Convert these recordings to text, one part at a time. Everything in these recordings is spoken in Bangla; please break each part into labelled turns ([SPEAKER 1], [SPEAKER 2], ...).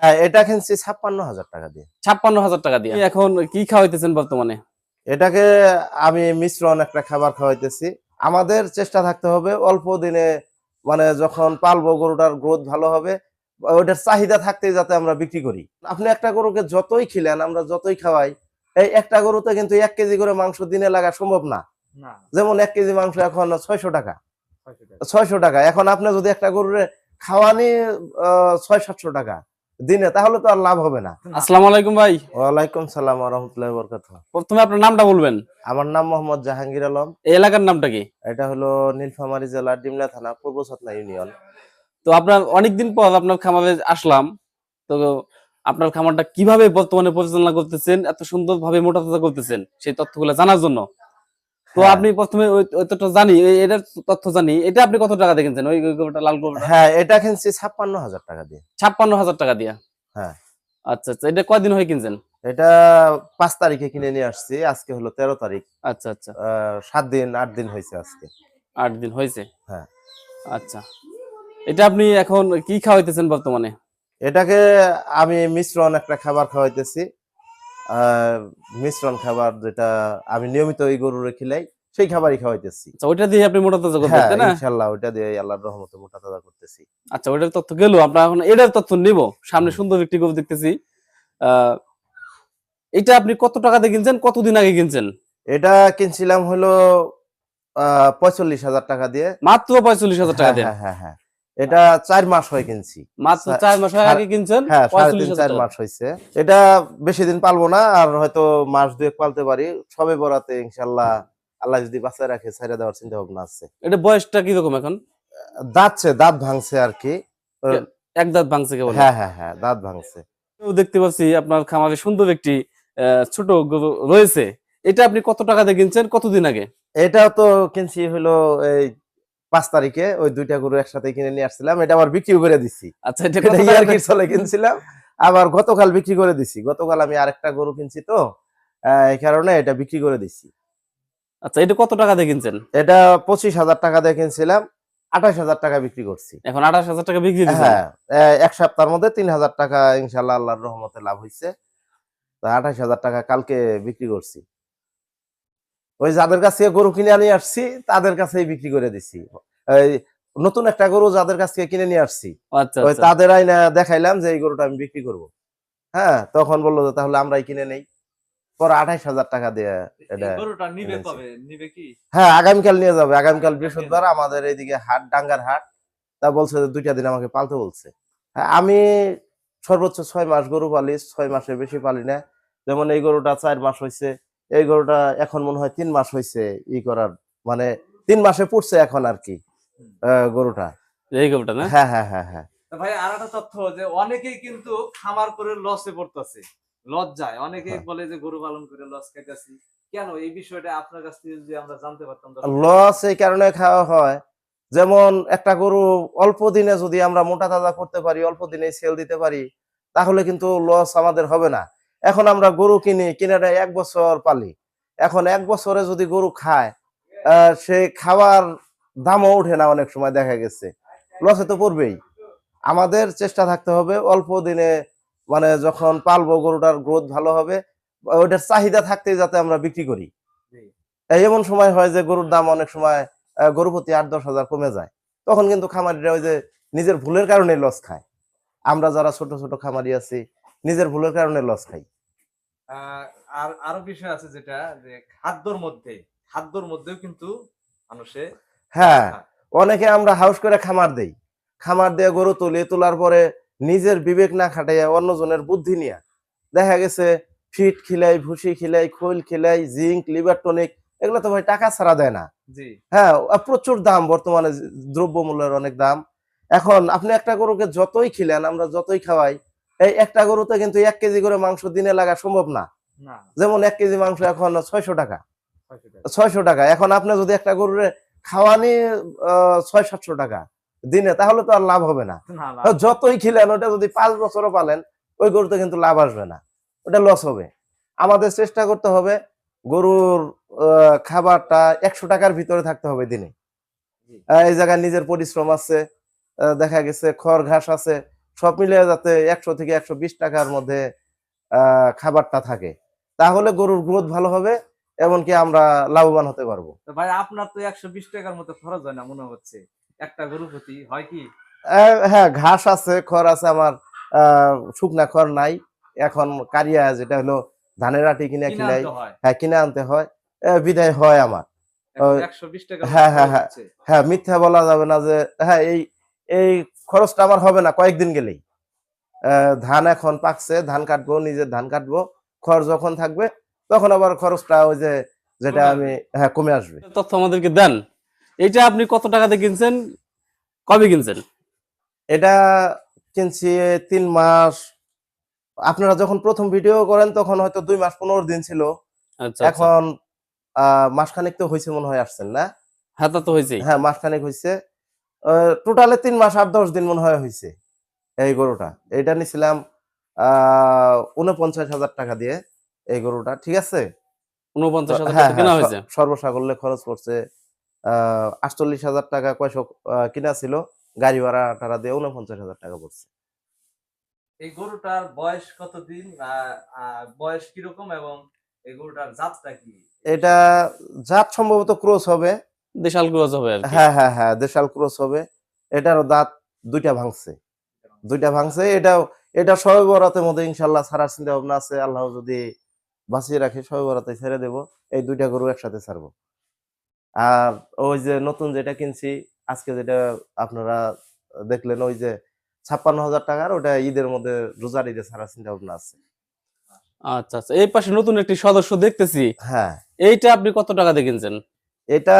[SPEAKER 1] হ্যাঁ এটা কিনছি ছাপ্পান্ন হাজার টাকা দিয়ে।
[SPEAKER 2] ছাপ্পান্ন হাজার টাকা দিয়ে। এখন কি খাওয়াইতেছেন বর্তমানে?
[SPEAKER 1] এটাকে আমি মিশ্রণ একটা খাবার খাওয়াইতেছি। আমাদের চেষ্টা থাকতে হবে অল্প দিনে মানে যখন পালবো গরুটার গ্রোথ ভালো হবে ওইটার চাহিদা থাকতেই যাতে আমরা বিক্রি করি। আপনি একটা গরুকে যতই খিলেন আমরা যতই খাওয়াই এই একটা গরুতে কিন্তু এক কেজি করে মাংস দিনে লাগা সম্ভব না। যেমন এক কেজি মাংস এখন ছয়শো টাকা।
[SPEAKER 3] ছয়শো টাকা।
[SPEAKER 1] এখন আপনি যদি একটা গরুরে খাওয়ানি আহ, ছয় সাতশো টাকা। দিনে তাহলে তো আর লাভ হবে না।
[SPEAKER 2] আসসালামু আলাইকুম ভাই।
[SPEAKER 1] ওয়ালাইকুম সালাম রহমতুল্লাহ বরকাত
[SPEAKER 2] প্রথমে আপনার নামটা বলবেন।
[SPEAKER 1] আমার নাম মোহাম্মদ জাহাঙ্গীর আলম।
[SPEAKER 2] এই এলাকার নামটা কি?
[SPEAKER 1] এটা হলো নীলফামারী জেলার ডিমলা থানা পূর্ব ছাতনা ইউনিয়ন।
[SPEAKER 2] তো আপনার অনেকদিন পর আপনার খামারে আসলাম। তো আপনার খামারটা কীভাবে বর্তমানে পরিচালনা করতেছেন এত সুন্দর ভাবে মোটা তাজা করতেছেন সেই তথ্যগুলো জানার জন্য। তো
[SPEAKER 1] হ্যাঁ।
[SPEAKER 2] আপনি প্রথমে তথ্য জানি এটার তথ্য জানি। এটা আপনি কত টাকা দেখেছেন? ওই গরুটা লাল গরুটা
[SPEAKER 1] হ্যাঁ এটা কিনছি ছাপ্পান্ন হাজার টাকা দিয়ে।
[SPEAKER 2] ছাপ্পান্ন হাজার টাকা দিয়া?
[SPEAKER 1] হ্যাঁ।
[SPEAKER 2] আচ্ছা আচ্ছা এটা কয়দিন হয়ে কিনছেন?
[SPEAKER 1] এটা পাঁচ তারিখে কিনে নিয়ে আসছি আজকে হলো তেরো তারিখ।
[SPEAKER 2] আচ্ছা আচ্ছা।
[SPEAKER 1] সাত দিন আট দিন হয়েছে আজকে।
[SPEAKER 2] আট দিন হয়েছে?
[SPEAKER 1] হ্যাঁ।
[SPEAKER 2] আচ্ছা। এটা আপনি এখন কি খাওয়াইতেছেন বর্তমানে?
[SPEAKER 1] এটাকে আমি মিশ্রণ একটা খাবার খাওয়াইতেছি। মিশ্রণ খাবার যেটা আমি নিয়মিত ওই গরুরে খিলাই সেই খাবারই খাওয়াইতেছি।
[SPEAKER 2] আচ্ছা ওইটা দিয়ে আপনি মোটা তাজা করতেন
[SPEAKER 1] হ্যাঁ
[SPEAKER 2] না?
[SPEAKER 1] ইনশাল্লাহ ওইটা দিয়ে আল্লাহর রহমতে মোটা তাজা করতেছি।
[SPEAKER 2] আচ্ছা ওইটার তথ্য গেল আমরা এখন এটার তথ্য নিব। সামনে সুন্দর একটি গরু দেখতেছি। আহ, এটা আপনি কত টাকাতে কিনছেন কতদিন আগে কিনছেন?
[SPEAKER 1] এটা কিনছিলাম হলো আহ পঁয়তাল্লিশ হাজার টাকা দিয়ে।
[SPEAKER 2] মাত্র পঁয়তাল্লিশ হাজার টাকা
[SPEAKER 1] হ্যাঁ,
[SPEAKER 2] দিয়ে?
[SPEAKER 1] হ্যাঁ হ্যাঁ হ্যাঁ। এটা চার মাস হয়ে কিনছি।
[SPEAKER 2] মাত্র চার মাস আগে কিনছেন?
[SPEAKER 1] হ্যাঁ সাড়ে চার মাস হয়েছে। এটা বেশি দিন পালবো না আর হয়তো মাস দুয়েক পালতে পারি। সবে বরাতে ইনশাল্লাহ আল্লাহ যদি বাঁচায় রাখে ছেড়ে দেওয়ার চিন্তা ভাবনা আছে।
[SPEAKER 2] এটা বয়সটা কীরকম এখন?
[SPEAKER 1] দাঁতছে দাঁত ভাঙছে আর কি।
[SPEAKER 2] এক দাঁত ভাঙছে কেবল?
[SPEAKER 1] হ্যাঁ হ্যাঁ হ্যাঁ দাঁত ভাঙছে।
[SPEAKER 2] দেখতে পাচ্ছি আপনার খামারে সুন্দর একটি আহ, ছোট রয়েছে। এটা আপনি কত টাকা দিয়ে কিনছেন? কতদিন আগে?
[SPEAKER 1] এটাও তো কিনছি হলো এই পাঁচ তারিখে ওই দুইটা গরু একসাথে কিনে নিয়ে আসছিলাম। এটা আবার বিক্রি করে দিচ্ছি
[SPEAKER 2] আচ্ছা এটা
[SPEAKER 1] চলে কিনছিলাম। আবার গতকাল বিক্রি করে দিছি। গতকাল আমি আরেকটা গরু কিনছি তো এই কারণে এটা বিক্রি করে দিছি।
[SPEAKER 2] আচ্ছা এটা কত টাকা দিয়ে কিনছেন?
[SPEAKER 1] এটা পঁচিশ হাজার টাকা দিয়ে কিনছিলাম। আঠাশ হাজার টাকা বিক্রি করছি।
[SPEAKER 2] এখন আঠাশ হাজার টাকা বিক্রি
[SPEAKER 1] হ্যাঁ এক সপ্তাহের মধ্যে তিন হাজার টাকা ইনশাল্লাহ আল্লাহর রহমতে লাভ হয়েছে আঠাশ হাজার টাকা কালকে বিক্রি করছি। ওই যাদের কাছে গরু কিনে নিয়ে আসছি তাদের কাছেই বিক্রি করে দিছি। নতুন একটা গরু যাদের কাছ থেকে কিনে নিয়ে আসছি
[SPEAKER 2] আচ্ছা
[SPEAKER 1] ওই
[SPEAKER 2] আচ্ছা।
[SPEAKER 1] তাদের আইনা দেখাইলাম যে এই গরুটা আমি বিক্রি করব। হ্যাঁ তখন বলল যে তাহলে আমরাই কিনে নেই। পরে আঠাইশ হাজার টাকা দিয়ে এটা
[SPEAKER 3] এই গরুটা নিবে
[SPEAKER 1] এনেছি।
[SPEAKER 3] কবে? নিবে কি?
[SPEAKER 1] হ্যাঁ আগামীকাল নিয়ে যাবে। আগামীকাল বৃহস্পতিবার আমাদের এইদিকে হাট ডাঙ্গার হাট। তা বলছে যে দুইটা দিন আমাকে পালতে বলছে। হ্যাঁ, আমি সর্বোচ্চ ছয় মাস গরু পালি ছয় মাসের বেশি পালি না। যেমন এই গরুটা চার মাস হয়েছে এই গরুটা এখন মনে হয় তিন মাস হয়েছে ই করার মানে তিন মাসে পড়ছে এখন আর কি গরুটা।
[SPEAKER 2] এই গরুটা না?
[SPEAKER 1] হ্যাঁ হ্যাঁ হ্যাঁ হ্যাঁ।
[SPEAKER 3] ভাই আর একটা তথ্য যে অনেকেই কিন্তু খামার করে লসে পড়তেছে লজ্জায়। অনেকেই
[SPEAKER 1] হ্যাঁ।
[SPEAKER 3] বলে যে গরু পালন করে লস খাইতেছি। কেন? এই বিষয়টা আপনার কাছ থেকে যদি আমরা জানতে পারতাম
[SPEAKER 1] লস এই কারণে খাওয়া হয়। যেমন একটা গরু অল্প দিনে যদি আমরা মোটা তাজা করতে পারি অল্প দিনে সেল দিতে পারি তাহলে কিন্তু লস আমাদের হবে না। এখন আমরা গরু কিনি, কিনাটা এক বছর পালি। এখন এক বছরে যদি গরু খায় সে খাওয়ার দামও ওঠে না অনেক সময়, দেখা গেছে। লসে তো পড়বেই। আমাদের চেষ্টা থাকতে হবে অল্প দিনে মানে যখন পালবো গরুটার গ্রোথ ভালো হবে, ওইটার চাহিদা থাকতেই যাতে আমরা বিক্রি করি। এমন সময় হয় যে গরুর দাম অনেক সময় গরু প্রতি আট দশ হাজার কমে যায়। তখন কিন্তু খামারিরা ওই যে নিজের ভুলের কারণে লস খায়। আমরা যারা ছোট ছোট খামারি আছি, নিজের ভুলের কারণে লস খাই।
[SPEAKER 3] আর আরও বিষয় আছে যেটা যে খাদ্যর মধ্যে খাদ্যর মধ্যেও কিন্তু মানুষে
[SPEAKER 1] হ্যাঁ অনেকে আমরা হাউস করে খামার দেই। খামার দিয়ে গরু তুলে তোলার পরে নিজের বিবেক না খাটাইয়া অন্যজনের বুদ্ধি নিয়ে। দেখা গেছে ফিট খিলাই ভুসি খিলাই খোল খিলাই জিঙ্ক লিভার টনিক এগুলো তো ভাই টাকা ছাড়া দেয় না। হ্যাঁ প্রচুর দাম বর্তমানে দ্রব্য মূল্যের অনেক দাম। এখন আপনি একটা গরুকে যতই খিলেন আমরা যতই খাওয়াই এই একটা গরুতে কিন্তু এক কেজি করে মাংস দিনে লাগা সম্ভব না। যেমন এক কেজি মাংস এখন ছয়শো টাকা।
[SPEAKER 3] ছয়শো টাকা।
[SPEAKER 1] এখন আপনি যদি একটা গরুরে খাওয়ানি ছয় সাতশো টাকা দিনে তাহলে তো আর লাভ হবে না। যতই খিলেন ওটা যদি পাঁচ বছরও পালেন ওই গরুতে কিন্তু লাভ আসবে না। ওটা লস হবে। আমাদের চেষ্টা করতে হবে গরুর খাবারটা একশো টাকার ভিতরে থাকতে হবে দিনে। এই জায়গায় নিজের পরিশ্রম আছে। দেখা গেছে খড় ঘাস আছে। সব মিলিয়ে যাতে একশো থেকে একশো বিশ টাকার মধ্যে খাবারটা থাকে। তাহলে গরুর গ্রোথ ভালো হবে এমনকি আমরা লাভবান হতে পারব।
[SPEAKER 3] ভাই আপনার তো একশো বিশ টাকার মতো খরচ হয় না মনে হচ্ছে? একটা গরু প্রতি হয় কি?
[SPEAKER 1] হ্যাঁ ঘাস আছে খড় আছে আমার আহ, শুকনা খড় নাই। এখন কারিয়া যেটা হলো ধানের আটি কিনে
[SPEAKER 3] কিনে
[SPEAKER 1] কিনাই
[SPEAKER 3] হ্যাঁ?
[SPEAKER 1] কিনে আনতে হয়। বিদায় হয় আমার।
[SPEAKER 3] একশো বিশ টাকা
[SPEAKER 1] হ্যাঁ, হ্যাঁ, হ্যাঁ। হ্যাঁ মিথ্যা বলা যাবে না যে হ্যাঁ এই এই খরচটা আমার হবে না কয়েকদিন গেলেই। ধান এখন পাকছে ধান কাটবো নিজের ধান কাটবো খড় যখন থাকবে তখন আবার খরচটা ওই যে যেটা আমি হ্যাঁ কমে আসবে।
[SPEAKER 2] তথ্য আমাদেরকে দেন। এটা আপনি কত টাকাতে কিনছেন? কবে কিনছেন?
[SPEAKER 1] এটা কিনছি তিন মাস। আপনারা যখন প্রথম ভিডিও করেন তখন হয়তো দুই মাস পনেরো দিন ছিল।
[SPEAKER 2] আচ্ছা এখন
[SPEAKER 1] এখন মাসখানেক তো হয়েছে মনে হয় আসছেন না?
[SPEAKER 2] হ্যাঁ তা তো হয়েছে
[SPEAKER 1] হ্যাঁ মাসখানেক হয়েছে টোটালে তিন মাস আট দশ দিন মনে হয় হয়েছে এই গরুটা। এইটা নিছিলাম উনপঞ্চাশ হাজার টাকা দিয়ে এই গরুটা ঠিক আছে?
[SPEAKER 2] উনপঞ্চাশ হাজার
[SPEAKER 1] হ্যাঁ
[SPEAKER 2] কেনা
[SPEAKER 1] হ্যাঁ,
[SPEAKER 2] হয়েছে?
[SPEAKER 1] সর্বসাকল্যে খরচ পড়ছে আটচল্লিশ হাজার টাকা কয়শো কিনা ছিল গাড়ি ভাড়া টাড়া দিয়ে উনপঞ্চাশ হাজার টাকা পড়ছে।
[SPEAKER 3] এই গরুটার বয়স কতদিন বয়স কীরকম এবং এই গরুটার জাতটা কি?
[SPEAKER 1] এটা জাত সম্ভবত ক্রস হবে
[SPEAKER 2] দেশাল ক্রস হবে
[SPEAKER 1] হ্যাঁ হ্যাঁ হ্যাঁ দেশাল ক্রস হবে। এটারও দাঁত দুইটা ভাঙছে। দুইটা ভাঙছে এটাও এটা সবে বরাতের মধ্যে ইনশাল্লাহ ছাড়ার চিন্তা ভাবনা আছে। আল্লাহ যদি বাঁচিয়ে রাখে সবে বরাতে ছেড়ে দেব। এই দুইটা গরু একসাথে ছাড়বো। আর ওই যে নতুন যেটা কিনছি আজকে যেটা আপনারা দেখলেন ওই যে ছাপ্পান্ন হাজার টাকার ওটা ঈদের মধ্যে রোজার ঈদে ছাড়ার চিন্তা ভাবনা আছে।
[SPEAKER 2] আচ্ছা আচ্ছা এই পাশে নতুন একটি সদস্য দেখতেছি।
[SPEAKER 1] হ্যাঁ।
[SPEAKER 2] এইটা আপনি কত টাকা দিয়ে কিনছেন?
[SPEAKER 1] এটা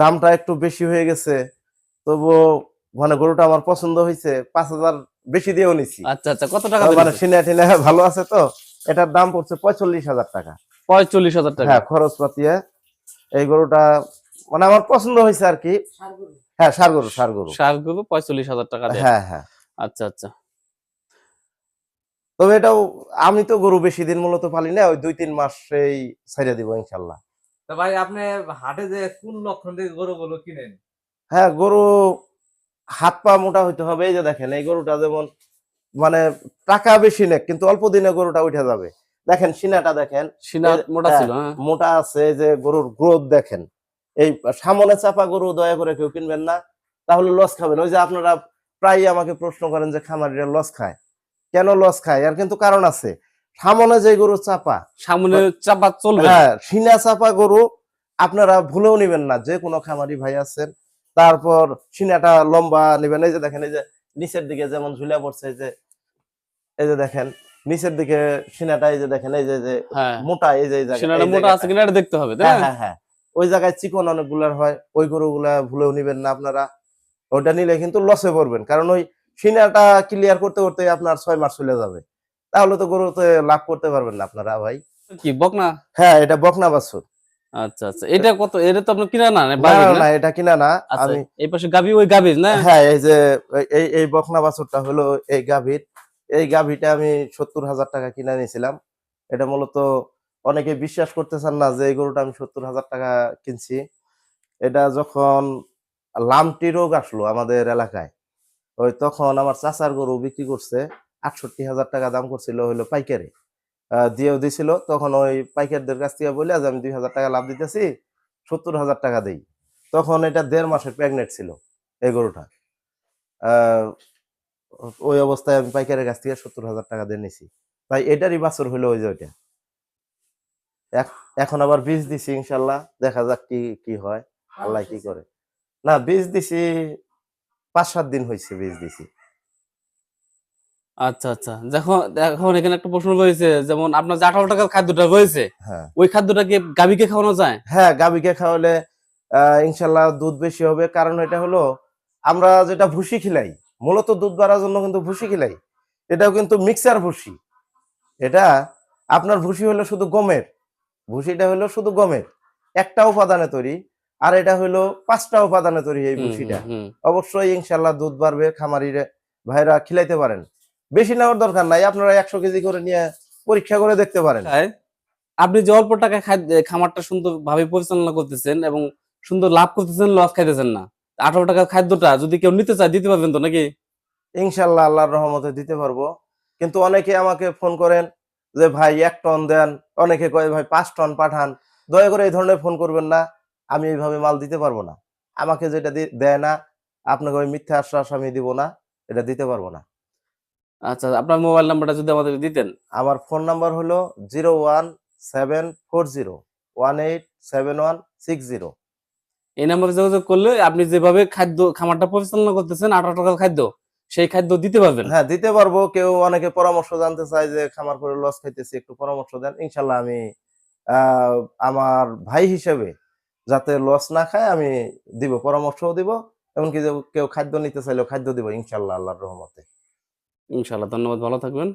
[SPEAKER 1] দামটা একটু বেশি হয়ে গেছে তবু মানে গরুটা আমার পছন্দ হয়েছে পাঁচ হাজার বেশি দিয়েও নিছি।
[SPEAKER 2] আচ্ছা আচ্ছা কত টাকা
[SPEAKER 1] মানে সিনা টিনা ভালো আছে তো এটার দাম পড়ছে পঁয়তাল্লিশ হাজার টাকা।
[SPEAKER 2] পঁয়তাল্লিশ হাজার টাকা?
[SPEAKER 1] হ্যাঁ খরচ পাতিয়ে এই গরুটা মানে আমার পছন্দ হয়েছে আর কি। হ্যাঁ সার গরু সার গরু।
[SPEAKER 2] সার গরু পঁয়তাল্লিশ হাজার টাকা
[SPEAKER 1] হ্যাঁ হ্যাঁ।
[SPEAKER 2] আচ্ছা আচ্ছা।
[SPEAKER 1] তবে এটাও আমি তো গরু বেশি দিন মূলত পালি না ওই দুই তিন মাস সেই ছেড়ে দিব ইনশাল্লাহ
[SPEAKER 3] তো ভাই আপনি হাটে যে কোন লক্ষণ দিয়ে গরুগুলো কিনেন?
[SPEAKER 1] হ্যাঁ গরু হাত পা মোটা হইতে হবে এই যে দেখেন এই গরুটা যেমন মানে টাকা বেশি নেক কিন্তু অল্প দিনে গরুটা উঠে যাবে। দেখেন সিনাটা দেখেন
[SPEAKER 2] সিনা মোটা
[SPEAKER 1] হ্যাঁ।
[SPEAKER 2] ছিল হ্যাঁ।
[SPEAKER 1] মোটা আছে যে গরুর গ্রোথ দেখেন। এই সামনে চাপা গরু দয়া করে কেউ কিনবেন না তাহলে লস খাবেন। ওই যে আপনারা প্রায় আমাকে প্রশ্ন করেন যে খামারিরা লস খায়। কেন লস খায়? এর কিন্তু কারণ আছে। সামনে যে গরু চাপা
[SPEAKER 2] সামনে চাপা চলবে
[SPEAKER 1] হ্যাঁ সিনা চাপা গরু আপনারা ভুলেও নিবেন না যে কোনো খামারি ভাই আছেন তারপর সিনাটা লম্বা নিবেন। এই যে দেখেন এই যে নিচের দিকে যেমন ঝুলে পড়ছে এই যে এই যে দেখেন নিচের দিকে সিনাটা এই যে দেখেন এই যে যে
[SPEAKER 2] হ্যাঁ।
[SPEAKER 1] মোটা এই যে
[SPEAKER 2] সিনাটা মোটা আছে কিনা এটা দেখতে হবে
[SPEAKER 1] হ্যাঁ? হ্যাঁ হ্যাঁ। ওই জায়গায় চিকন অনেকগুলার হয় ওই গরুগুলা ভুলেও নিবেন না আপনারা। ওটা নিলে কিন্তু লসে পড়বেন কারণ ওই সিনাটা ক্লিয়ার করতে করতে আপনার ছয় মাস চলে যাবে। তাহলে তো গরুতে লাভ করতে পারবেন না আপনারা ভাই।
[SPEAKER 2] কি বকনা?
[SPEAKER 1] হ্যাঁ এটা বকনা বাছুর।
[SPEAKER 2] আচ্ছা আচ্ছা। এটা কত? এটা তো আপনার কিনা না না
[SPEAKER 1] এটা কিনা না।
[SPEAKER 2] আচ্ছা
[SPEAKER 1] আমি
[SPEAKER 2] এই পাশে গাবি ওই গাবি না?
[SPEAKER 1] হ্যাঁ এই যে এই এই বকনা বাছুরটা হলো এই গাভীর। এই গাভীটা আমি সত্তর হাজার টাকা কিনে নিয়েছিলাম। এটা মূলত অনেকে বিশ্বাস করতেছেন না যে এই গরুটা আমি সত্তর হাজার টাকা কিনছি। এটা যখন লামটি রোগ আসলো আমাদের এলাকায় ওই তখন আমার চাচার গরু বিক্রি করছে। আটষট্টি হাজার টাকা দাম করছিল হইল পাইকারি। দিয়েও দিছিল, তখন ওই পাইকারদের কাছ থেকে বলে যে আমি দুই হাজার টাকা লাভ দিতেছি, সত্তর হাজার টাকা দেই। তখন এটা দেড় মাসের প্রেগনেন্ট ছিল এই গরুটা। ওই অবস্থায় আমি পাইকারের কাছ থেকে সত্তর হাজার টাকা দিয়ে নিছি। তাই এটারই বাছর হলো ওই যে ওইটা। এখ- এখন আবার বীজ দিছি ইনশাল্লাহ, দেখা যাক কি কি হয়, আল্লাহ কি করে। না, বীজ দিছি, পাঁচ সাত দিন হয়েছে বীজ দিছি।
[SPEAKER 2] আচ্ছা আচ্ছা। দেখো এখন এখানে একটা প্রশ্ন রয়েছে যেমন আপনার যে আঠারো টাকার খাদ্যটা রয়েছে
[SPEAKER 1] হ্যাঁ।
[SPEAKER 2] ওই খাদ্যটা কি গাবিকে খাওয়ানো যায়?
[SPEAKER 1] হ্যাঁ গাভীকে খাওয়ালে ইনশাল্লাহ দুধ বেশি হবে। কারণ এটা হলো আমরা যেটা ভুসি খিলাই মূলত দুধ বাড়ার জন্য কিন্তু ভুসি খিলাই এটাও কিন্তু মিক্সার ভুসি। এটা আপনার ভুসি হলো শুধু গমের ভুসিটা হলো শুধু গমের একটা উপাদানে তৈরি আর এটা হলো পাঁচটা উপাদানে তৈরি এই ভুসিটা। অবশ্যই ইনশাল্লাহ দুধ বাড়বে খামারিরে ভাইরা খিলাইতে পারেন। বেশি নেওয়ার দরকার নাই আপনারা একশো কেজি করে নিয়ে পরীক্ষা করে দেখতে পারেন।
[SPEAKER 2] আপনি যে অল্প খাদ্য খামারটা সুন্দর ভাবে পরিচালনা করতেছেন এবং সুন্দর লাভ করতেছেন লস খাইতেছেন না। আঠারো টাকার খাদ্যটা যদি কেউ নিতে চায় দিতে পারবেন তো নাকি?
[SPEAKER 1] ইনশাল্লাহ আল্লাহর রহমতে দিতে পারব। কিন্তু অনেকে আমাকে ফোন করেন যে ভাই এক টন দেন। অনেকে কয় ভাই পাঁচ টন পাঠান। দয়া করে এই ধরনের ফোন করবেন না আমি এইভাবে মাল দিতে পারব না। আমাকে যেটা দেয় না আপনাকে ওই মিথ্যা আশ্বাস আমি দিব না এটা দিতে পারব না।
[SPEAKER 2] আচ্ছা আপনার মোবাইল নাম্বারটা যদি আমাদের দিতেন।
[SPEAKER 1] আমার ফোন নাম্বার হলো zero one seven four zero one eight seven one six zero.
[SPEAKER 2] এই নাম্বারে যোগাযোগ করলে আপনি যেভাবে খাদ্য খামারটা পরিচালনা করতেছেন আঠারো টাকার খাদ্য সেই খাদ্য দিতে পারবেন।
[SPEAKER 1] হ্যাঁ দিতে পারব। কেউ অনেকে পরামর্শ জানতে চায় যে খামার করে লস খাইতেছি একটু পরামর্শ দেন। ইনশাল্লাহ আমি আমার ভাই হিসেবে যাতে লস না খায় আমি দিব পরামর্শও দিব। এমনকি যে কেউ খাদ্য নিতে চাইলেও খাদ্য দিব ইনশাল্লাহ আল্লাহর রহমতে।
[SPEAKER 2] ইনশাল্লাহ ধন্যবাদ ভালো থাকবেন।